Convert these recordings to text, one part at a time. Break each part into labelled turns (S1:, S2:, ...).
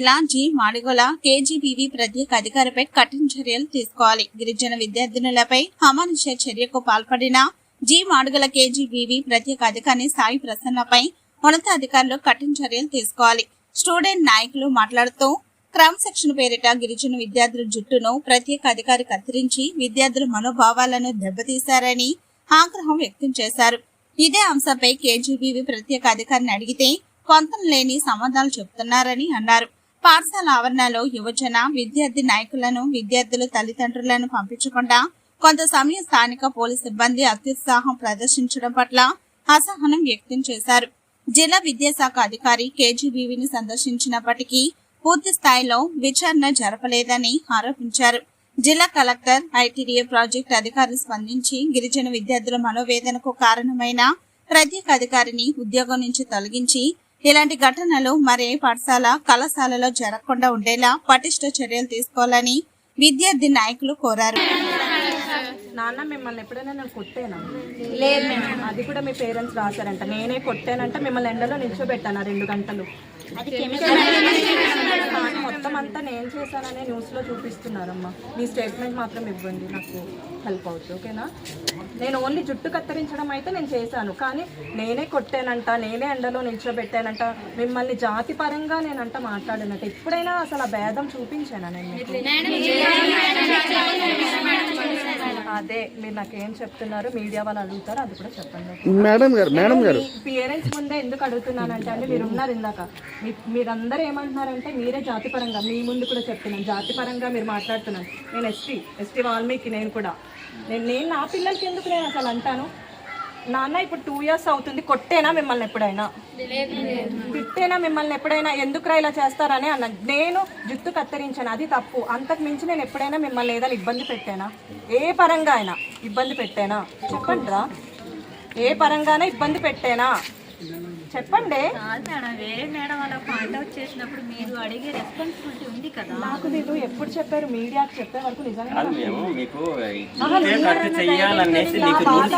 S1: జిల్లా G మాడిగొల KGBV ప్రత్యేక అధికారిపై కఠిన చర్యలు తీసుకోవాలి. గిరిజన విద్యార్థినులపై అమానుష చర్యకు పాల్పడిన జి. మాడుగల కేజీబీవీ ప్రత్యేక అధికారి సాయి ప్రసన్నపై ఉన్నతాధికారులు కఠిన చర్యలు తీసుకోవాలి. స్టూడెంట్ నాయకులు మాట్లాడుతూ క్రమశిక్షణ పేరిట గిరిజన విద్యార్థుల జుట్టును ప్రత్యేక అధికారి కత్తిరించి విద్యార్థుల మనోభావాలను దెబ్బతీశారని ఆగ్రహం వ్యక్తం చేశారు. ఇదే అంశంపై కేజీబీవీ ప్రత్యేక అధికారిని అడిగితే పొంతం లేని సమాధానాలు చెబుతున్నారని అన్నారు. పాఠశాల ఆవరణలో యువజన విద్యార్థి నాయకులను విద్యార్థుల తల్లిదండ్రులను పంపించకుండా కొంత సమయం స్థానిక పోలీస్ సిబ్బంది అత్యుత్సాహం ప్రదర్శించడం పట్ల అసహనం వ్యక్తం చేశారు. జిల్లా విద్యాశాఖ అధికారి కేజీబీవీని సందర్శించినప్పటికీ పూర్తి స్థాయిలో విచారణ జరపలేదని ఆరోపించారు. జిల్లా కలెక్టర్ ఐటీడీఏ ప్రాజెక్టు అధికారులు స్పందించి గిరిజన విద్యార్థుల మనోవేదనకు కారణమైన ప్రత్యేక అధికారిని ఉద్యోగం నుంచి తొలగించి ఇలాంటి ఘటనలు మరే పాఠశాల కళాశాలలో జరగకుండా ఉండేలా పటిష్ట చర్యలు తీసుకోవాలని విద్యార్థి నాయకులు కోరారు.
S2: నాన్న మిమ్మల్ని ఎప్పుడైనా నేను కొట్టానా? లేదు అది కూడా మీ పేరెంట్స్ రాశారంట. నేనే కొట్టానంట మిమ్మల్ని ఎండలో నిల్చోబెట్టాను రెండు గంటలు? కానీ మొత్తం అంతా నేను చేశాననే న్యూస్లో చూపిస్తున్నారమ్మా. మీ స్టేట్మెంట్ మాత్రం ఇవ్వండి నాకు హెల్ప్ అవుతుంది ఓకేనా? నేను ఓన్లీ జుట్టు కత్తిరించడం అయితే నేను చేశాను కానీ నేనే కొట్టానంట నేనే ఎండలో నిల్చోబెట్టానంట మిమ్మల్ని జాతి పరంగా నేనంట మాట్లాడానంట. ఎప్పుడైనా అసలు ఆ భేదం చూపించానా నేను? అదే మీరు నాకేం చెప్తున్నారు? మీడియా వాళ్ళు అడుగుతారు అది కూడా చెప్పండి.
S3: మేడం గారు మేడం గారు.
S2: పేరెంట్స్ ముందే ఎందుకు అడుగుతున్నానంటే అండి మీరు ఉన్నారు ఇందాక. మీరందరూ ఏమంటున్నారంటే మీరే జాతిపరంగా మీ ముందు కూడా చెప్తున్నాను. జాతిపరంగా మీరు మాట్లాడుతున్నాను నేను ఎస్టీ ఎస్టీ వాల్మీకి నేను కూడా. నేను నేను నా పిల్లలకి ఎందుకు నేను అసలు అంటాను? నాన్న ఇప్పుడు టూ ఇయర్స్ అవుతుంది కొట్టేనా మిమ్మల్ని ఎప్పుడైనా? తిట్టేనా మిమ్మల్ని ఎప్పుడైనా? ఎందుకురా ఇలా చేస్తారని అన్న నేను జుట్టు కత్తిరించాను అది తప్పు. అంతకు మించి నేను ఎప్పుడైనా మిమ్మల్ని ఏదైనా ఇబ్బంది పెట్టానా? ఏ పరంగా అయినా ఇబ్బంది పెట్టానా? చెప్పండి ఏ పరంగానే ఇబ్బంది పెట్టానా? చెప్పండి.
S4: కాదు మేడం వేరే మేడం అలా పాయింట్ అవుట్ చేసినప్పుడు మీరు అడిగే రెస్పాన్సిబిలిటీ ఉంది కదా.
S2: నాకు మీరు ఎప్పుడు చెప్పారు? మీడియాకి చెప్పే వరకు నిజంగా
S5: మేము మీకు మీకు రూల్స్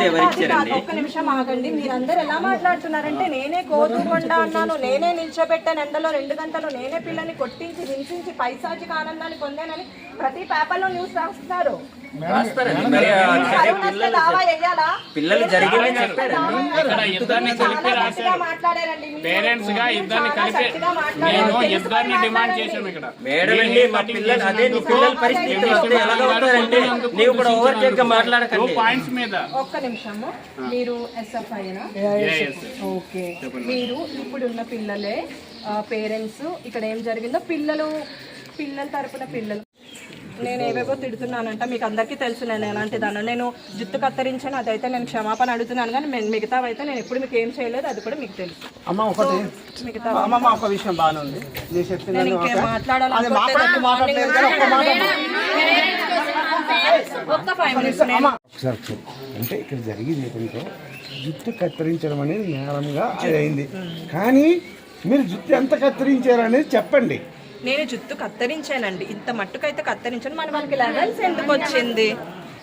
S2: ఒక్క నిమిషం ఆగండి. మీరందరూ ఎలా మాట్లాడుతున్నారంటే నేనే కోతుకొండ అన్నాను నేనే నిల్చోబెట్టాను ఎండలో రెండు గంటలు నేనే పిల్లల్ని కొట్టించి హింసించి పైసాచిక ఆనందాన్ని పొందానని ప్రతి పేపర్లో న్యూస్ రాస్తున్నారు.
S5: పిల్లలు జరిగింది చెప్పారండి
S6: ఇక్కడ ఇద్దరిని కలిపి
S2: గట్టిగా
S6: రాశారు.
S2: మాట్లాడారండి. మీరు.
S6: పేరెంట్స్గా ఇద్దరిని కలిపి
S2: తెలుసుకొని
S6: ఇద్దరిని డిమాండ్. చేసాం ఇక్కడ.
S5: మేడం అండి మా పిల్లలు అదే నీ పిల్లల పరిస్థితి ఎలాగవుతారంటే నీవు కూడా ఓవర్టేక్గా
S6: టూ
S5: మాట్లాడకండి
S6: పాయింట్స్ మీద.
S2: ఒక్క నిమిషము మీరు ఎస్ఎఫ్ఐనా ఓకే. మీరు ఇప్పుడున్న పిల్లలే పేరెంట్స్ ఇక్కడ ఏం జరిగిందో పిల్లలు పిల్లల తరపున పిల్లలు నేను ఏవేవో తిడుతున్నానంట మీకు అందరికీ తెలుసు నేను ఎలాంటి దాన్ని. నేను జుట్టు కత్తిరించాను అదైతే నేను క్షమాపణ అడుగుతున్నాను కానీ నేను మిగతా అయితే నేను ఎప్పుడు మీకు ఏం చేయలేదు అది కూడా మీకు తెలుసు.
S7: అమ్మ ఒకటి.
S2: మిగతా
S7: అమ్మమ్మ ఒక విషయం బాగానే ఉంది.
S2: నేను ఇంకేం
S7: అది
S2: మాట్లాడాలనుకోవట్లేదు.
S7: మాట్లాడుతూ మాట్లాడలేదు కానీ ఒక్క మాట అమ్మ.
S2: ఒక్క ఫైవ్ మినిట్స్ నేను
S3: ఒకసారి చెప్పు. అంటే ఇక్కడ జరిగింది ఏంటంటే జుట్టు కత్తిరించడం అనేది నేరంగా అది అయింది. కానీ మీరు జుట్టు ఎంత కత్తిరించారు అనేది చెప్పండి.
S2: నేను జుట్టు కత్తిరించానండి. ఇంత మట్టుకైతే కత్తిరించాను. మన మనకి లెవెల్స్ ఎందుకు వచ్చింది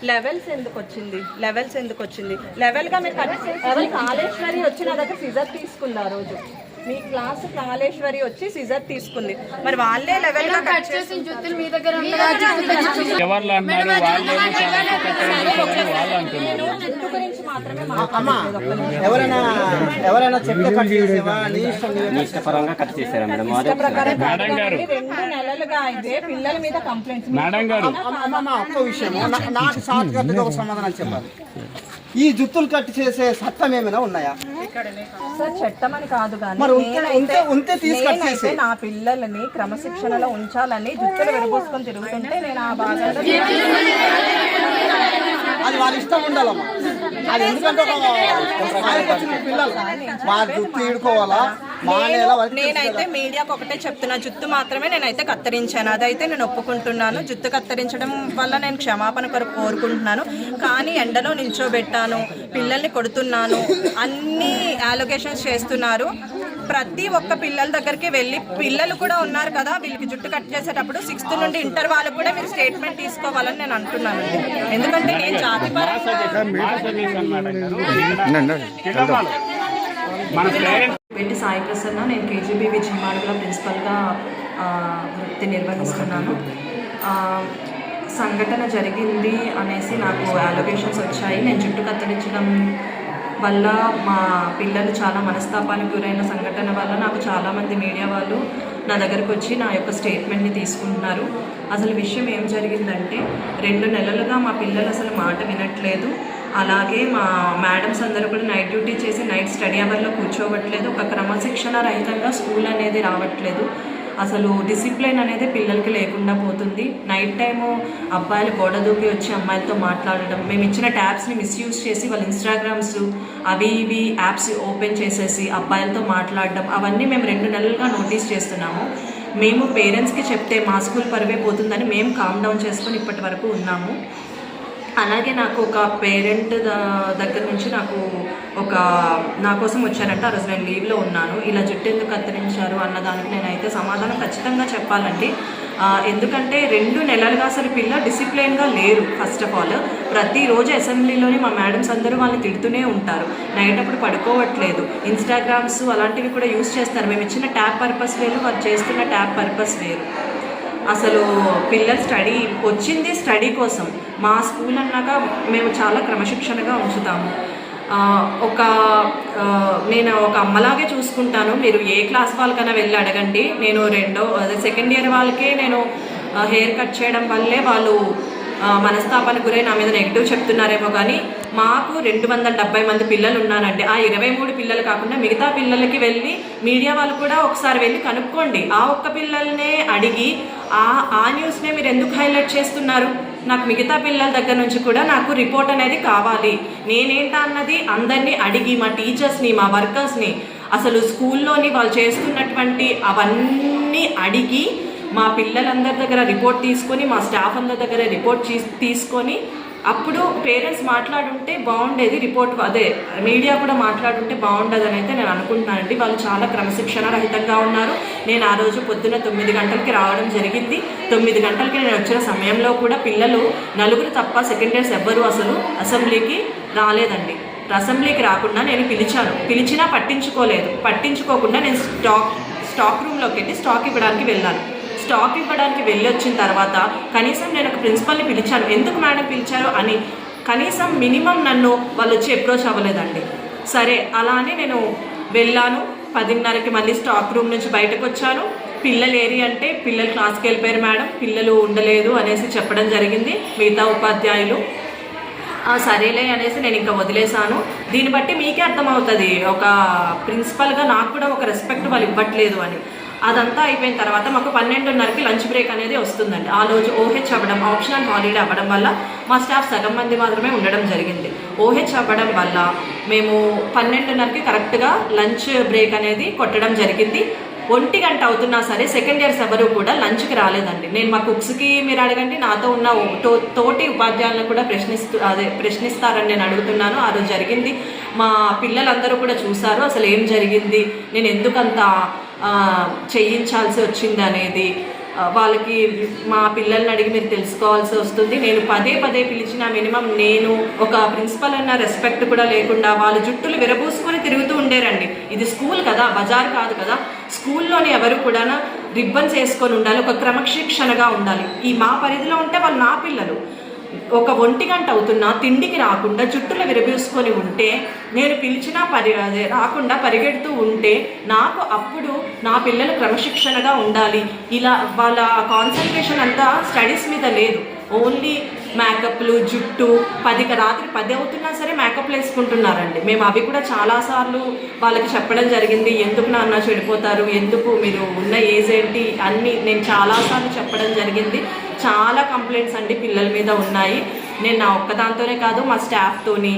S2: లెవెల్స్ ఎందుకు వచ్చింది లెవెల్స్ ఎందుకు వచ్చింది లెవెల్గా మీరు కట్ కాలేజ్ కాళేశ్వరి వచ్చి నా దగ్గర సిజర్ తీసుకుంది ఆ రోజు. మీ క్లాస్ కాళేశ్వరి వచ్చి సిజర్ తీసుకుంది. మరి వాళ్ళే లెవెల్గా కట్ చేసి
S6: ఎవరు అన్నారు వాళ్ళు? వాళ్ళు అంటున్నారు.
S2: జుట్టు గురించి మాత్రమే
S7: ఎవరైనా ఎవరైనా చెప్తే కట్ చేసేవా? నీ ఇష్టం నీ
S5: నీ ఇష్టపరంగా కట్ చేశారా మేడం? అదే
S2: ప్రకారం
S6: మేడం గారు.
S2: రెండు నెలలుగా అయితే పిల్లల మీద కంప్లైంట్స్
S6: మేడం గారు.
S7: ఒక్క విషయం నాకు సాత్వికతగా ఒక సమాధానం చెప్పాలి. ఈ జుత్తులు కట్ చేసే చట్టం ఏమైనా ఉన్నాయా?
S2: సార్ చట్టమని కాదు కానీ
S7: మరి ఉంటే-
S2: నేనైతే-
S7: ఉంటే- ఉంటే తీసుకొచ్చేసి.
S2: నేనైతే నా పిల్లలని క్రమశిక్షణలో ఉంచాలని జుట్టులు విరబోసుకొని తిరుగుతుంటే నేను ఆ భాగంలో
S7: అది వాళ్ళ ఇష్టం ఉండాలమ్మా. అది ఎందుకంటే ఒక స్థాయికి వచ్చిన పిల్లలు. మా జుట్టు ఈడుకోవాలా?
S2: నేనైతే మీడియాకు ఒకటే చెప్తున్నా జుట్టు మాత్రమే నేనైతే కత్తిరించాను. అదైతే నేను ఒప్పుకుంటున్నాను. జుట్టు కత్తిరించడం వల్ల నేను క్షమాపణ కొరకు కోరుకుంటున్నాను. కానీ ఎండలో నిల్చోబెట్టాను పిల్లల్ని కొడుతున్నాను అన్ని అలొకేషన్స్ చేస్తున్నారు. ప్రతి ఒక్క పిల్లల దగ్గరికి వెళ్ళి పిల్లలు కూడా ఉన్నారు కదా వీళ్ళకి జుట్టు కట్ చేసేటప్పుడు సిక్స్త్ నుండి ఇంటర్ వాళ్ళకు కూడా మీరు స్టేట్మెంట్ తీసుకోవాలని నేను అంటున్నాను. ఎందుకంటే నేను జాతి.
S6: మన పేరెంట్స్
S8: సాయి ప్రసన్న నేను కేజీబీ విజయవాడలో ప్రిన్సిపల్గా
S2: వృత్తి నిర్వహిస్తున్నాను. సంఘటన జరిగింది అనేసి నాకు అలొకేషన్స్ వచ్చాయి. నేను జుట్టు కత్తిరించడం వల్ల మా పిల్లలు చాలా మనస్తాపానికి గురైన సంఘటన వల్ల నాకు చాలామంది మీడియా వాళ్ళు నా దగ్గరకు వచ్చి నా యొక్క స్టేట్మెంట్ని తీసుకుంటున్నారు. అసలు విషయం ఏం జరిగిందంటే రెండు నెలలుగా మా పిల్లలు అసలు మాట వినట్లేదు. అలాగే మా మేడమ్స్ అందరూ కూడా నైట్ డ్యూటీ చేసి నైట్ స్టడీ అవర్లో కూర్చోవట్లేదు. ఒక క్రమశిక్షణ రహితంగా స్కూల్ అనేది రావట్లేదు. అసలు డిసిప్లిన్ అనేది పిల్లలకి లేకుండా పోతుంది. నైట్ టైము అబ్బాయిలు గోడ దూకి వచ్చి అమ్మాయిలతో మాట్లాడడం మేము ఇచ్చిన ట్యాబ్స్ని మిస్యూజ్ చేసి వాళ్ళ ఇన్స్టాగ్రామ్స్ అవి ఇవి యాప్స్ ఓపెన్ చేసేసి అబ్బాయిలతో మాట్లాడడం అవన్నీ మేము రెండు నెలలుగా నోటీస్ చేస్తున్నాము. మేము పేరెంట్స్కి చెప్తే మా స్కూల్ పరివే పోతుందని మేము కామ్ డౌన్ చేసుకొని ఇప్పటి వరకు ఉన్నాము. అలాగే నాకు ఒక పేరెంట్ దగ్గర నుంచి నాకు ఒక నా కోసం వచ్చారంటే ఆ రోజు నేను లీవ్లో ఉన్నాను. ఇలా జుట్టు ఎందుకు కత్తిరించారు అన్న దానికి నేనైతే సమాధానం ఖచ్చితంగా చెప్పాలండి. ఎందుకంటే రెండు నెలలుగా అసలు పిల్ల డిసిప్లైన్గా లేరు ఫస్ట్ ఆఫ్ ఆల్ ప్రతిరోజు అసెంబ్లీలోనే మా మేడమ్స్ అందరూ వాళ్ళని తిడుతూనే ఉంటారు. నైట్ అప్పుడు పడుకోవట్లేదు. ఇన్స్టాగ్రామ్స్ అలాంటివి కూడా యూస్ చేస్తారు. మేము ఇచ్చిన ట్యాబ్ పర్పస్ వేరు వాళ్ళు చేస్తున్న ట్యాబ్ పర్పస్ వేరు. అసలు పిల్లలు స్టడీ వచ్చింది స్టడీ కోసం. మా స్కూల్ అన్నాక మేము చాలా క్రమశిక్షణగా ఉంచుతాము. ఒక నేను ఒక అమ్మలాగే చూసుకుంటాను. మీరు ఏ క్లాస్ వాళ్ళకైనా వెళ్ళి అడగండి. నేను రెండో అదే సెకండ్ ఇయర్ వాళ్ళకే నేను హెయిర్ కట్ చేయడం వల్లే వాళ్ళు మనస్తాపన మనస్తాపానికి గురై నా మీద నెగిటివ్ చెప్తున్నారేమో కానీ మాకు రెండు వందల డెబ్బై మంది పిల్లలు ఉన్నారండి ఆ ఇరవై మూడు పిల్లలు కాకుండా మిగతా పిల్లలకి వెళ్ళి మీడియా వాళ్ళు కూడా ఒకసారి వెళ్ళి కనుక్కోండి. ఆ ఒక్క పిల్లల్నే అడిగి ఆ ఆ న్యూస్నే మీరు ఎందుకు హైలైట్ చేస్తున్నారు? నాకు మిగతా పిల్లల దగ్గర నుంచి కూడా నాకు రిపోర్ట్ అనేది కావాలి. నేనేంటా అన్నది అందరినీ అడిగి మా టీచర్స్ని మా వర్కర్స్ని అసలు స్కూల్లోని వాళ్ళు చేస్తున్నటువంటి అవన్నీ అడిగి మా పిల్లలందరి దగ్గర రిపోర్ట్ తీసుకొని మా స్టాఫ్ అందరి దగ్గర రిపోర్ట్ తీసుకొని అప్పుడు పేరెంట్స్ మాట్లాడుంటే బాగుండేది రిపోర్ట్ అదే మీడియా కూడా మాట్లాడుంటే బాగుండదని అయితే నేను అనుకుంటున్నానండి. వాళ్ళు చాలా క్రమశిక్షణ రహితంగా ఉన్నారు. నేను ఆ రోజు పొద్దున్న తొమ్మిది గంటలకి రావడం జరిగింది. తొమ్మిది గంటలకి నేను వచ్చిన సమయంలో కూడా పిల్లలు నలుగురు తప్ప సెకండ్ ఇయర్స్ ఎవ్వరు అసలు అసెంబ్లీకి రాలేదండి. అసెంబ్లీకి రాకుండా నేను పిలిచాను. పిలిచినా పట్టించుకోలేదు. పట్టించుకోకుండా నేను స్టాక్ స్టాక్ రూమ్లోకి వెళ్ళి స్టాక్ ఇవ్వడానికి వెళ్ళాను. స్టాక్ ఇవ్వడానికి వెళ్ళి వచ్చిన తర్వాత కనీసం నేను ఒక ప్రిన్సిపల్ని పిలిచాను. ఎందుకు మేడం పిలిచారు అని కనీసం మినిమం నన్ను వాళ్ళు వచ్చి అప్రోచ్ అవ్వలేదండి. సరే అలానే నేను వెళ్ళాను. పదిన్నరకి మళ్ళీ స్టాక్ రూమ్ నుంచి బయటకు వచ్చాను. పిల్లలు ఏరి అంటే పిల్లలు క్లాస్కి వెళ్ళిపోయారు మేడం. పిల్లలు ఉండలేదు అనేసి చెప్పడం జరిగింది మిగతా ఉపాధ్యాయులు. సరేలే అనేసి నేను ఇంకా వదిలేశాను. దీన్ని బట్టి మీకే అర్థమవుతుంది. ఒక ప్రిన్సిపల్గా నాకు కూడా ఒక రెస్పెక్ట్ వాళ్ళు ఇవ్వట్లేదు అని. అదంతా అయిపోయిన తర్వాత మాకు పన్నెండున్నరకి లంచ్ బ్రేక్ అనేది వస్తుందండి. ఆ రోజు ఓహెచ్ అవ్వడం ఆప్షనల్ హాలిడే అవ్వడం వల్ల మా స్టాఫ్ సగం మంది మాత్రమే ఉండడం జరిగింది. ఓహెచ్ అవ్వడం వల్ల మేము పన్నెండున్నరకి కరెక్ట్గా లంచ్ బ్రేక్ అనేది కొట్టడం జరిగింది. ఒంటి గంట అవుతున్నా సరే సెకండ్ ఇయర్స్ ఎవరు కూడా లంచ్కి రాలేదండి. నేను మా కుక్స్కి మీరు అడగండి నాతో ఉన్న తోటి ఉపాధ్యాయులను కూడా ప్రశ్నిస్తూ అదే ప్రశ్నిస్తారని నేను అడుగుతున్నాను. ఆ రోజు జరిగింది. మా పిల్లలందరూ కూడా చూశారు అసలు ఏం జరిగింది నేను ఎందుకంత చేయించాల్సి వచ్చింది అనేది వాళ్ళకి మా పిల్లల్ని అడిగి మీరు తెలుసుకోవాల్సి వస్తుంది. నేను పదే పదే పిలిచిన మినిమం నేను ఒక ప్రిన్సిపల్ అన్న రెస్పెక్ట్ కూడా లేకుండా వాళ్ళు జుట్టులు విరబూసుకొని తిరుగుతూ ఉండేరండి. ఇది స్కూల్ కదా బజార్ కాదు కదా. స్కూల్లోని ఎవరు కూడా రిబ్బన్స్ వేసుకొని ఉండాలి ఒక క్రమశిక్షణగా ఉండాలి. ఈ మా పరిధిలో ఉంటే వాళ్ళు నా పిల్లలు. ఒక ఒంటి గంట అవుతున్నా తిండికి రాకుండా జుట్టులు విరబూసుకొని ఉంటే నేను పిలిచినా పరి రాకుండా పరిగెడుతూ ఉంటే నాకు అప్పుడు నా పిల్లలు క్రమశిక్షణగా ఉండాలి. ఇలా వాళ్ళ కాన్సన్ట్రేషన్ అంతా స్టడీస్ మీద లేదు. ఓన్లీ మేకప్లు జుట్టు పదికి రాత్రి పది అవుతున్నా సరే మేకప్లు వేసుకుంటున్నారండి. మేము అవి కూడా చాలాసార్లు వాళ్ళకి చెప్పడం జరిగింది. ఎందుకు నాన్న చెడిపోతారు? ఎందుకు మీరు ఉన్న ఏజ్ ఏంటి? అన్నీ నేను చాలాసార్లు చెప్పడం జరిగింది. చాలా కంప్లైంట్స్ అండి పిల్లల మీద ఉన్నాయి. నేను నా ఒక్కదాంతోనే కాదు మా స్టాఫ్తోని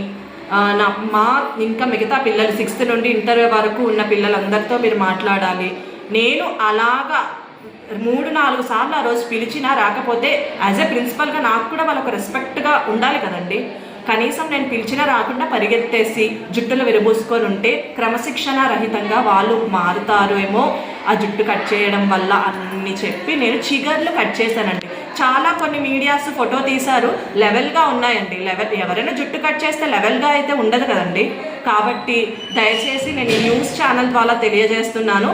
S2: నా మా ఇంకా మిగతా పిల్లలు సిక్స్త్ నుండి ఇంటర్ వరకు ఉన్న పిల్లలందరితో మీరు మాట్లాడాలి. నేను అలాగా మూడు నాలుగు సార్లు ఆ రోజు పిలిచినా రాకపోతే యాజ్ ఎ ప్రిన్సిపల్గా నాకు కూడా వాళ్ళకు రెస్పెక్ట్గా ఉండాలి కదండి. కనీసం నేను పిలిచినా రాకుండా పరిగెత్తేసి జుట్టులు విరబూసుకొని ఉంటే క్రమశిక్షణ రహితంగా వాళ్ళు మారుతారు ఏమో ఆ జుట్టు కట్ చేయడం వల్ల అన్ని చెప్పి నేను చిగర్లు కట్ చేశానండి. చాలా కొన్ని మీడియాస్ ఫోటో తీశారు. లెవెల్గా ఉన్నాయండి. లెవెల్ ఎవరైనా జుట్టు కట్ చేస్తే లెవెల్గా అయితే ఉండదు కదండి. కాబట్టి దయచేసి నేను న్యూస్ ఛానల్ ద్వారా తెలియజేస్తున్నాను.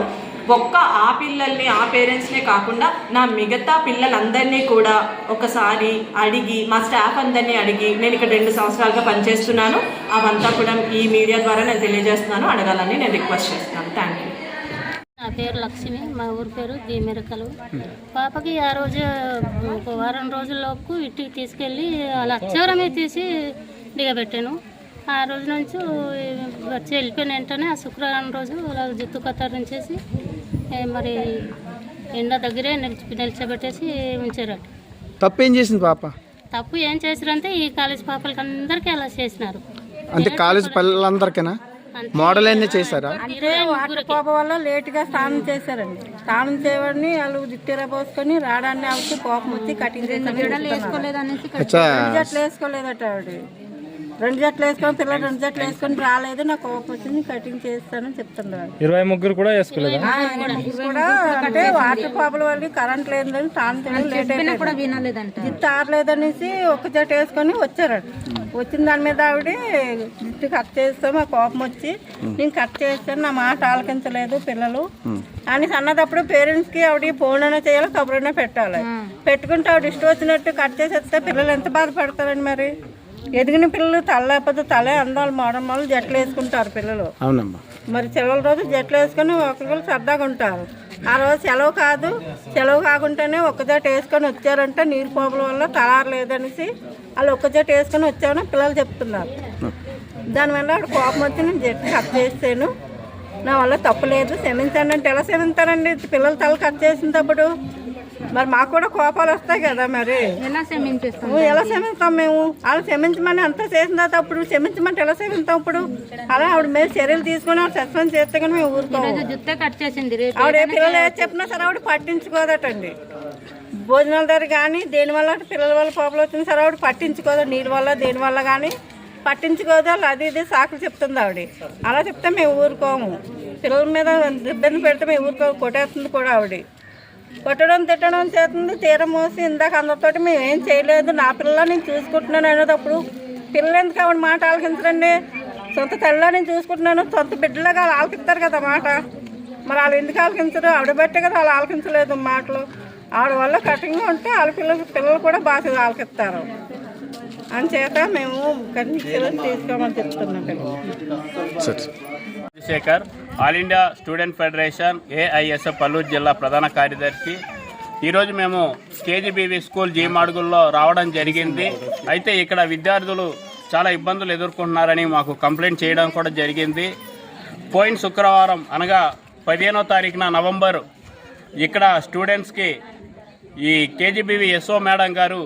S2: ఒక్క ఆ పిల్లల్ని ఆ పేరెంట్స్నే కాకుండా నా మిగతా పిల్లలందరినీ కూడా ఒకసారి అడిగి మా స్టాఫ్ అందరినీ అడిగి నేను ఇక్కడ రెండు సంవత్సరాలుగా పనిచేస్తున్నాను. అవంతా కూడా ఈ మీడియా ద్వారా నేను తెలియజేస్తున్నాను. అడగాలని నేను రిక్వెస్ట్ చేస్తున్నాను. థ్యాంక్ యూ
S8: నా పేరు లక్ష్మి మా ఊరి పేరు దీమెరకలు పాపకి ఆ రోజు ఒక వారం రోజుల్లోపు ఇంటికి తీసుకెళ్ళి అలా అచ్చవరమే తీసి దిగబెట్టాను. ఆ రోజు నుంచి వచ్చి వెళ్ళిపోయిన వెంటనే ఆ శుక్రవారం రోజు అలా జుత్తు కత్తిరించేసి ఏ మరి ఎండ దగ్గరే నిలిచి నిలిచబెట్టేసి ఉంచారు
S9: తప్పేం చేసింది పాప?
S8: తప్పు ఏం చేశారంటే ఈ కాలేజ్ పాపలకి అందరికీ అలా చేసినారు.
S9: అంటే కాలేజ్ పిల్లలందరికీనా? మోడల్ అన్నీ చేశారా?
S8: అంటే వాటర్
S10: పాప వల్ల లేటుగా స్నానం చేశారండి. స్నానం చేయవాడిని వాళ్ళు దిత్తెర పోసుకొని రావడాన్ని ఆవిడకి కోపం వచ్చి కటింగ్ జట్లు వేసుకోలేదట ఆవిడ. రెండు జట్లు వేసుకొని పిల్లలు రెండు జట్లు వేసుకొని రాలేదు. నాకు కోపం వచ్చింది కటింగ్ చేస్తానని చెప్తున్నారు.
S6: ఇరవై ముగ్గురు కూడా వేసుకోలేదు?
S10: కూడా అంటే వాటర్ పాపల వాళ్ళకి కరెంట్ లేదని స్నానం చేయడం లేట్ అయిపోయింది. ఆరలేదనేసి ఒక జట్టు వేసుకొని వచ్చారట. వచ్చిన దాని మీద ఆవిడ జిట్టు కట్ చేస్తే మా కోపం వచ్చి నేను కట్ చేస్తాను నా మాట ఆలకించలేదు పిల్లలు అని అన్నదప్పుడు పేరెంట్స్కి ఆవిడ ఫోన్ అయినా చేయాలి కబురైనా పెట్టాలి. పెట్టుకుంటే ఆవిడ ఇష్టం వచ్చినట్టు కట్ చేసేస్తే పిల్లలు ఎంత బాధపడతారండి మరి? ఎదిగిన పిల్లలు తల లేకపోతే తలే అందాలు మోడల్ జట్లు వేసుకుంటారు పిల్లలు.
S9: అవునమ్మా.
S10: మరి సెలవుల రోజు జట్లు వేసుకొని ఒకరికొకరు సరదాగా ఉంటారు. ఆ రోజు సెలవు కాదు సెలవు కాకుండానే జట వేసుకొని వచ్చారంటే నీరు పోపుల వల్ల తలారు లేదనేసి వాళ్ళు ఒక్క జట వేసుకొని వచ్చామని పిల్లలు చెప్తున్నారు. దానివల్ల ఆవిడ కోపం వచ్చి నేను జట్టు కట్ చేస్తాను నా వల్ల తప్పులేదు క్షమించండి అంటే ఎలా క్షమించారండి పిల్లల తల కట్ చేసినప్పుడు మరి మాకు కూడా కోపాలు వస్తాయి కదా మరి.
S4: ఎలా క్షమించేస్తాం?
S10: ఎలా క్షమిస్తాం మేము? వాళ్ళు క్షమించమని అంతా చేసిన తర్వాత అప్పుడు క్షమించమంటే ఎలా క్షమిస్తాం ఇప్పుడు? అలా ఆవిడ మీద చర్యలు తీసుకుని ఆవిడ సస్పెండ్ చేస్తే కానీ మేము ఊరుకోము.
S4: జుత్తే కట్ చేసింది.
S10: ఆవిడ ఏ పిల్లలు ఏది చెప్పినా సరే ఆవిడ పట్టించుకోదటండి. భోజనాల దగ్గర కానీ దేని వల్ల అటు పిల్లల వల్ల పాపలు వచ్చిన సరే ఆవిడ పట్టించుకోదు. నీళ్ళ వల్ల దేని వల్ల కానీ పట్టించుకోదు. వాళ్ళు అది ఇది సాకులు చెప్తుంది ఆవిడ. అలా చెప్తే మేము ఊరుకోము. పిల్లల మీద ఇబ్బంది పెడితే మేము ఊరుకోము. కొట్టేస్తుంది కూడా ఆవిడ. కొట్టడం తిట్టడం చేస్తుంది. తీర మోసి ఇందాక అందరితోటి మేము ఏం చేయలేదు. నా పిల్ల నేను చూసుకుంటున్నాను అనేటప్పుడు పిల్లలు ఎందుకు ఆవిడ మాట ఆలకించరండి? సొంత తల్లిలో నేను చూసుకుంటున్నాను. సొంత బిడ్డలాగా వాళ్ళు ఆలకిస్తారు కదా మాట. మరి వాళ్ళు ఎందుకు ఆలకించరు? ఆవిడ బట్టే కదా వాళ్ళు ఆలకించలేదు మాటలు. ఆవిడ వల్ల కఠినంగా ఉంటే వాళ్ళ పిల్లలు పిల్లలు కూడా బాగా ఆలకిస్తారు. అంచేత మేము కనీసం తీసుకోమని చెప్తున్నాం.
S6: Chandrashekar all India student federation A I S F Palluru జిల్లా ప్రధాన కార్యదర్శి. ఈరోజు మేము కేజీబీవీ స్కూల్ జీమాడుగుల్లో రావడం జరిగింది. అయితే ఇక్కడ విద్యార్థులు చాలా ఇబ్బందులు ఎదుర్కొంటున్నారని మాకు కంప్లైంట్ చేయడం కూడా జరిగింది. పోయిన శుక్రవారం అనగా పదిహేనో తారీఖున నవంబర్ ఇక్కడ స్టూడెంట్స్కి ఈ కేజీబీవీ ఎస్ఓ మేడం గారు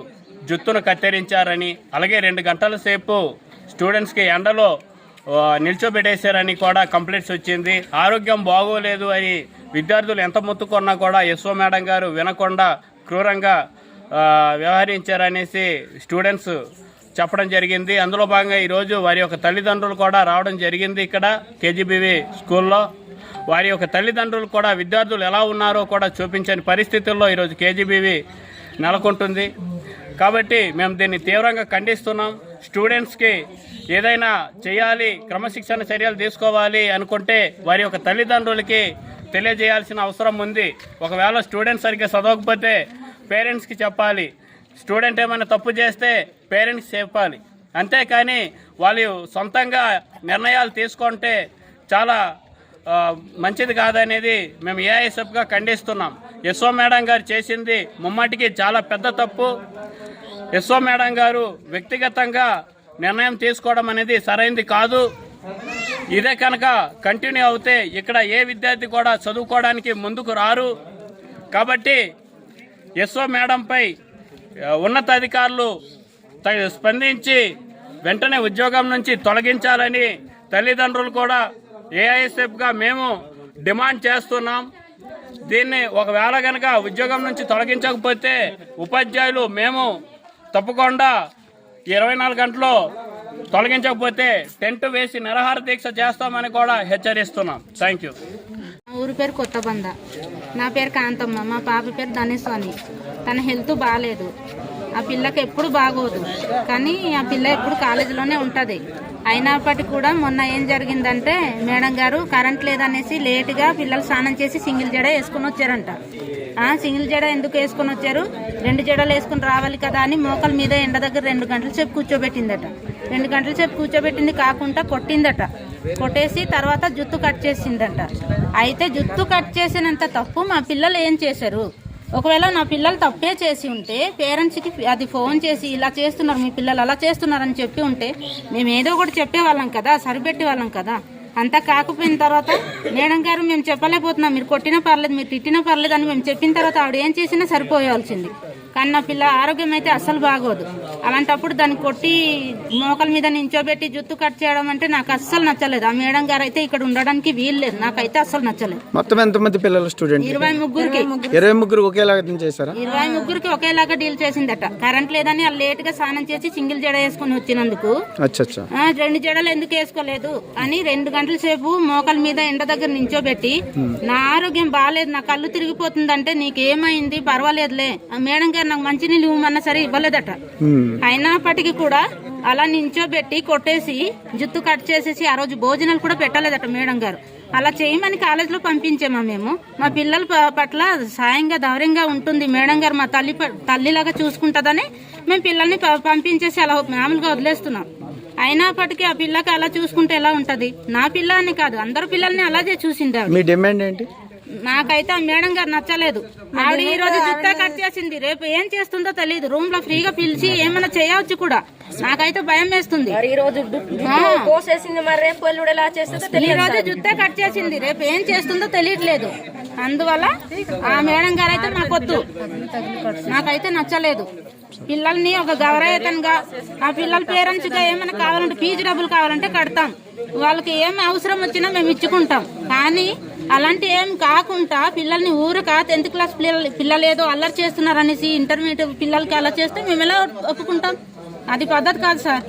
S6: జుత్తును కత్తిరించారని అలాగే రెండు గంటల సేపు స్టూడెంట్స్కి ఎండలో నిల్చోబెట్టేశారని కూడా కంప్లైంట్స్ వచ్చింది. ఆరోగ్యం బాగోలేదు అని విద్యార్థులు ఎంత మొత్తుకున్నా కూడా యశ్వ మేడం గారు వినకుండా క్రూరంగా వ్యవహరించారనేసి స్టూడెంట్స్ చెప్పడం జరిగింది. అందులో భాగంగా ఈరోజు వారి యొక్క తల్లిదండ్రులు కూడా రావడం జరిగింది ఇక్కడ కేజీబీవి స్కూల్లో. వారి యొక్క తల్లిదండ్రులు కూడా విద్యార్థులు ఎలా ఉన్నారో కూడా చూపించని పరిస్థితుల్లో ఈరోజు కేజీబీవి నెలకొంటుంది. కాబట్టి మేము దీన్ని తీవ్రంగా ఖండిస్తున్నాం. స్టూడెంట్స్కి ఏదైనా చేయాలి క్రమశిక్షణ చర్యలు తీసుకోవాలి అనుకుంటే వారి యొక్క తల్లిదండ్రులకి తెలియజేయాల్సిన అవసరం ఉంది. ఒకవేళ స్టూడెంట్స్ సరిగ్గా చదవకపోతే పేరెంట్స్కి చెప్పాలి. స్టూడెంట్ ఏమైనా తప్పు చేస్తే పేరెంట్స్ చెప్పాలి. అంతేకాని వాళ్ళు సొంతంగా నిర్ణయాలు తీసుకుంటే చాలా మంచిది కాదనేది మేము ఏఐఎస్ఎఫ్గా ఖండిస్తున్నాం. ఎస్ఓ మేడం గారు చేసింది ముమ్మటికి చాలా పెద్ద తప్పు. ఎస్ఓ మేడం గారు వ్యక్తిగతంగా నిర్ణయం తీసుకోవడం అనేది సరైంది కాదు. ఇదే కనుక కంటిన్యూ అవుతే ఇక్కడ ఏ విద్యార్థి కూడా చదువుకోవడానికి ముందుకు రారు. కాబట్టి ఎస్ఓ మేడంపై ఉన్నతాధికారులు స్పందించి వెంటనే ఉద్యోగం నుంచి తొలగించాలని తల్లిదండ్రులు కూడా ఏఐఎస్ఎఫ్గా మేము డిమాండ్ చేస్తున్నాం. దీన్ని ఒకవేళ కనుక ఉద్యోగం నుంచి తొలగించకపోతే ఉపాధ్యాయులు మేము తప్పకుండా ఇరవై నాలుగు గంటలు తొలగించకపోతే టెంట్ వేసి నిరహార దీక్ష చేస్తామని కూడా హెచ్చరిస్తున్నాం. థ్యాంక్ యూ
S4: మా ఊరి పేరు కొత్తబంద. నా పేరు కాంతమ్మ మా పాప పేరు ధనేశ్వని. తన హెల్త్ బాగాలేదు ఆ పిల్లకి ఎప్పుడు బాగోదు. కానీ ఆ పిల్ల ఎప్పుడు కాలేజీలోనే ఉంటుంది. అయినప్పటికీ కూడా మొన్న ఏం జరిగిందంటే మేడం గారు కరెంట్ లేదనేసి లేటుగా పిల్లలు స్నానం చేసి సింగిల్ జడ వేసుకుని వచ్చారంట. ఆ సింగిల్ జడ ఎందుకు వేసుకొని వచ్చారు? రెండు జడలు వేసుకుని రావాలి కదా అని మోకల మీద ఎండ దగ్గర రెండు గంటల సేపు కూర్చోబెట్టిందట. రెండు గంటల సేపు కూర్చోబెట్టింది కాకుండా కొట్టిందట. కొట్టేసి తర్వాత జుత్తు కట్ చేసిందట. అయితే జుత్తు కట్ చేసినంత తప్పు మా పిల్లలు ఏం చేశారు? ఒకవేళ నా పిల్లలు తప్పే చేసి ఉంటే పేరెంట్స్కి అది ఫోన్ చేసి ఇలా చేస్తున్నారు మీ పిల్లలు అలా చేస్తున్నారని చెప్పి ఉంటే మేము ఏదో ఒకటి చెప్పేవాళ్ళం కదా సరిపెట్టే వాళ్ళం కదా. అంతా కాకపోయిన తర్వాత మేడం గారు మేము చెప్పలేకపోతున్నాం. మీరు కొట్టినా పర్లేదు మీరు తిట్టినా పర్లేదు అని మేము చెప్పిన తర్వాత ఆవిడ ఏం చేసినా సరిపోయాల్సింది. కానీ నా పిల్ల ఆరోగ్యం అయితే అస్సలు బాగోదు. అలాంటప్పుడు దాన్ని కొట్టి మోకల మీద నించోబెట్టి జుత్తు కట్ చేయడం అంటే నాకు అస్సలు నచ్చలేదు. ఆ మేడం గారు అయితే ఇక్కడ ఉండడానికి వీలు లేదు. నాకైతే అస్సలు నచ్చలేదు.
S9: మొత్తం ఎంతమంది పిల్లలు స్టూడెంట్
S4: ఇరవై ముగ్గురికి.
S9: ఇరవై ముగ్గురు ఒకేలాగా చేశారా?
S4: ఇరవై ముగ్గురికి ఒకేలాగా డీల్ చేసిందట. కరెంట్ లేదని వాళ్ళు లేట్గా స్నానం చేసి సింగిల్ జడ వేసుకుని వచ్చినందుకు. రెండు జడలు ఎందుకు వేసుకోలేదు అని రెండు గంటల సేపు మోకల మీద ఎండ దగ్గర నించోబెట్టి నా ఆరోగ్యం బాగాలేదు నా కళ్ళు తిరిగిపోతుందంటే నీకేమైంది? పర్వాలేదులే. ఆ మేడం గారు నాకు మంచి నీళ్ళు ఇవ్వమన్నా సరే ఇవ్వలేదట. అయినప్పటికీ కూడా అలా నించోబెట్టి కొట్టేసి జుత్తు కట్ చేసేసి ఆ రోజు భోజనాలు కూడా పెట్టలేదట మేడం గారు. అలా చేయమని కాలేజీలో పంపించామా మేము. మా పిల్లల పట్ల సాయంగా ధైర్యంగా ఉంటుంది మేడం గారు మా తల్లి తల్లిలాగా చూసుకుంటుందని మేము పిల్లల్ని పంపించేసి అలా మామూలుగా వదిలేస్తున్నాం. అయినప్పటికీ ఆ పిల్లకి అలా చూసుకుంటే ఎలా ఉంటది? నా పిల్ల అని కాదు అందరు పిల్లల్ని అలాగే చూసింది ఆవిడ.
S9: మీ డిమాండ్ ఏంటి?
S4: నాకైతే ఆ మేడం గారు నచ్చలేదు. ఆవిడ ఈ రోజు జుత్తా కట్ చేసింది. రేపు ఏం చేస్తుందో తెలియదు రూమ్లో ఫ్రీగా పిలిచి ఏమైనా చేయవచ్చు కూడా. నాకైతే భయం వేస్తుంది.
S10: ఈ రోజు. కోసేసింది మరి రేపు ఎల్లుడు ఎలా చేస్తుందో
S4: ఈ రోజు జుత్తే కట్ చేసింది. రేపు ఏం చేస్తుందో తెలియట్లేదు. అందువల్ల ఆ మేడం గారు అయితే మాకొద్దు. నాకైతే నచ్చలేదు. పిల్లల్ని ఒక గౌరవతంగా ఆ పిల్లల పేరెంట్స్గా ఏమైనా కావాలంటే ఫీజు డబ్బులు కావాలంటే కడతాం. వాళ్ళకి ఏం అవసరం వచ్చినా మేము ఇచ్చుకుంటాం. కానీ అలాంటి ఏం కాకుండా పిల్లల్ని ఊరక టెన్త్ క్లాస్ పిల్లలు పిల్లలు ఏదో అల్లరి చేస్తున్నారు అనేసి ఇంటర్మీడియట్ పిల్లలకి అలా చేస్తే మేము ఎలా ఒప్పుకుంటాం? అది పద్ధతి కాదు సార్.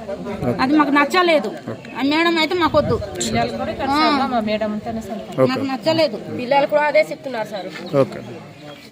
S4: అది మాకు నచ్చలేదు. ఆ మేడం అయితే మాకొద్దు. ఆ. నాకు నచ్చలేదు.
S10: పిల్లలు కూడా అదే చెప్తున్నారు సార్.
S9: ఓకే.